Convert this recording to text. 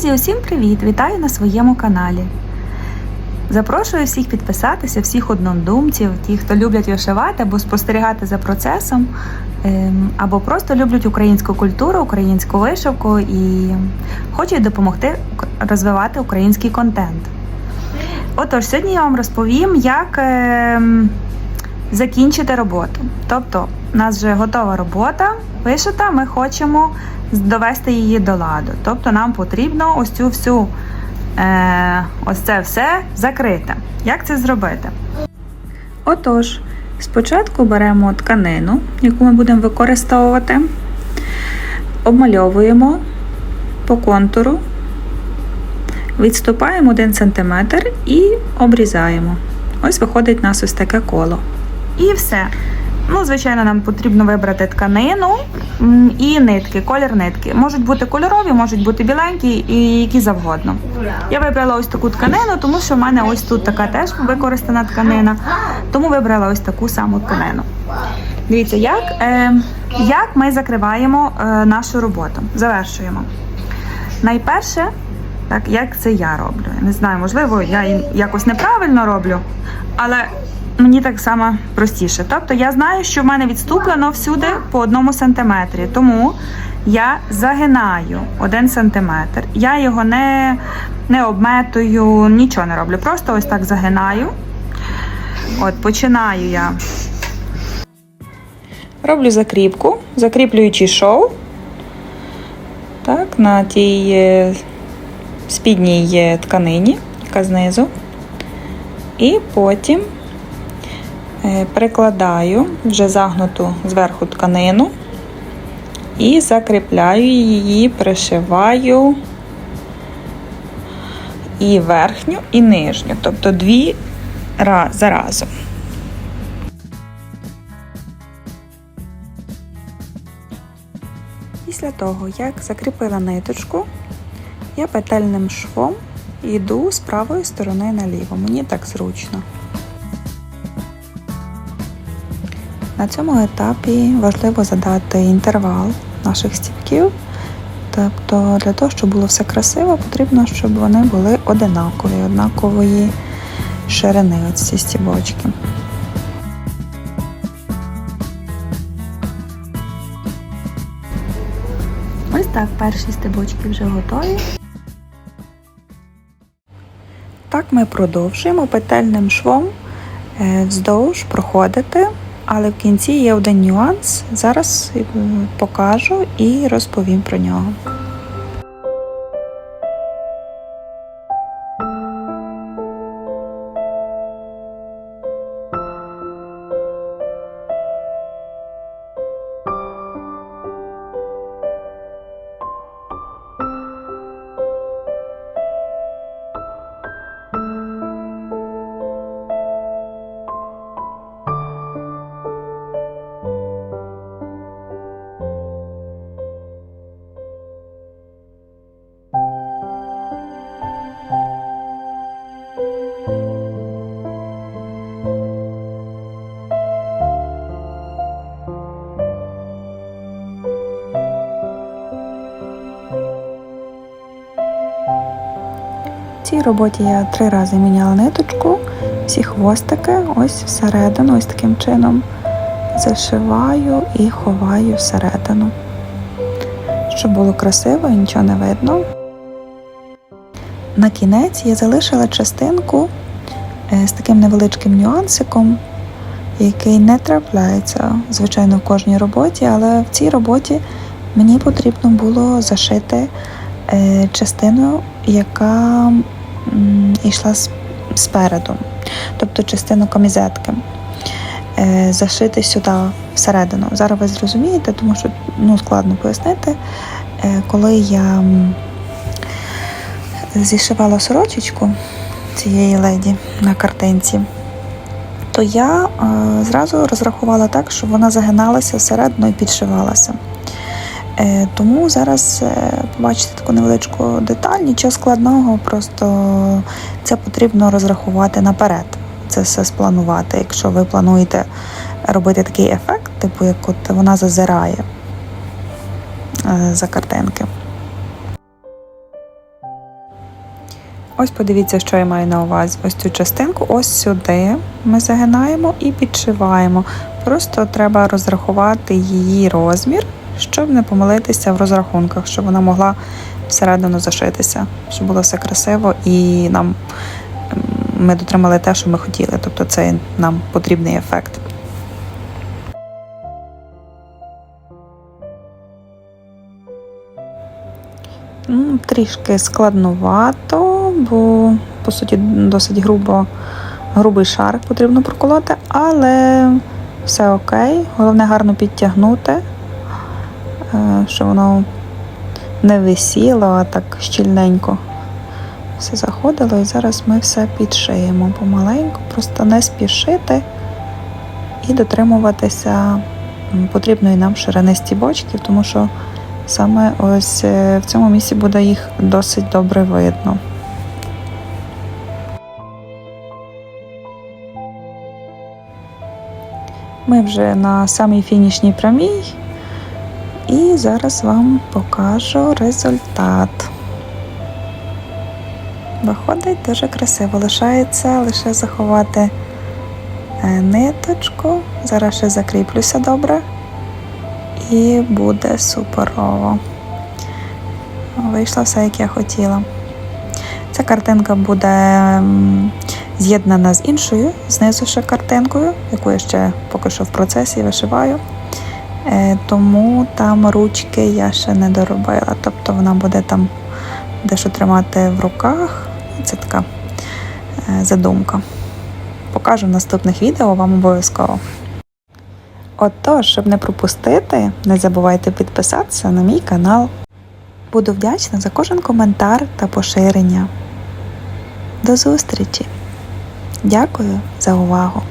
Друзі, усім привіт! Вітаю на своєму каналі. Запрошую всіх підписатися, всіх однодумців, ті, хто люблять вишивати або спостерігати за процесом, ем, або просто люблять українську культуру, українську вишивку і хочуть допомогти розвивати український контент. Отож, сьогодні я вам розповім, як ем, закінчити роботу. Тобто, у нас вже готова робота вишита, ми хочемо довести її до ладу. Тобто нам потрібно ось цю всю е, ось це все закрити. Як це зробити? Отож, спочатку беремо тканину, яку ми будемо використовувати, обмальовуємо по контуру, відступаємо 1 см і обрізаємо. Ось виходить у нас ось таке коло. І все. Ну, звичайно, нам потрібно вибрати тканину і нитки, колір нитки. Можуть бути кольорові, можуть бути біленькі і які завгодно. Я вибрала ось таку тканину, тому що в мене ось тут така теж використана тканина, тому вибрала ось таку саму тканину. Дивіться, як, е, як ми закриваємо е, нашу роботу, завершуємо. Найперше, так, як це я роблю. Не знаю, можливо, я якось неправильно роблю, але мені так само простіше. Тобто я знаю, що в мене відступлено всюди по одному сантиметрі. Тому я загинаю один сантиметр. Я його не, не обметую, нічого не роблю. Просто ось так загинаю. От, починаю я. Роблю закріпку, закріплюючи шов. Так, на тій е, спідній е, тканині, яка знизу. І потім прикладаю вже загнуту зверху тканину і закріпляю її, пришиваю і верхню, і нижню, тобто дві ра- заразом. Після того, як закріпила ниточку, я петельним швом йду з правої сторони наліво. Мені так зручно. На цьому етапі важливо задати інтервал наших стіпків. Тобто для того, щоб було все красиво, потрібно, щоб вони були одинакові, однакової ширини ці стібочки. Ось так перші стебочки вже готові. Так ми продовжуємо петельним швом е, вздовж проходити, але в кінці є один нюанс. Зараз е, покажу і розповім про нього. Цій роботі я три рази міняла ниточку, всі хвостики, ось всередину, ось таким чином зашиваю і ховаю всередину. Щоб було красиво і нічого не видно. На кінець я залишила частинку е, з таким невеличким нюансиком, який не трапляється, звичайно, в кожній роботі, але в цій роботі мені потрібно було зашити е, частину, яка йшла спереду, тобто частину комізетки. Е, Зашити сюди всередину. Зараз ви зрозумієте, тому що ну, складно пояснити. Е, Коли я зішивала сорочечку цієї леді на картинці, то я е, зразу розрахувала так, щоб вона загиналася всередину і підшивалася. Е, Тому зараз е, побачите таку невеличку деталь, нічого складного, просто це потрібно розрахувати наперед. Це все спланувати. Якщо ви плануєте робити такий ефект, типу як от вона зазирає е, за картинки. Ось подивіться, що я маю на увазі. Ось цю частинку, ось сюди ми загинаємо і підшиваємо. Просто треба розрахувати її розмір, щоб не помилитися в розрахунках, щоб вона могла всередину зашитися, щоб було все красиво і нам ми дотримали те, що ми хотіли. Тобто це нам потрібний ефект. Ну, Трішки складнувато, бо по суті досить грубо, грубий шар потрібно проколоти, але все окей. Головне гарно підтягнути, е, щоб воно не висіло, а так щільненько все заходило. І зараз ми все підшиємо помаленьку, просто не спішити і дотримуватися потрібної нам ширини стібочків, тому що саме ось е, в цьому місці буде їх досить добре видно. Ми вже на самій фінішній прямій, і зараз вам покажу результат. Виходить дуже красиво. Лишається лише заховати е, ниточку. Зараз ще закріплюся добре. І буде суперово. Вийшло все, як я хотіла. Ця картинка буде з'єднана з іншою, знизу ще картинкою, яку я ще поки що в процесі вишиваю. Е, Тому там ручки я ще не доробила. Тобто вона буде там дещо тримати в руках. Це така е, задумка. Покажу в наступних відео вам обов'язково. Отож, щоб не пропустити, не забувайте підписатися на мій канал. Буду вдячна за кожен коментар та поширення. До зустрічі! Дякую за увагу!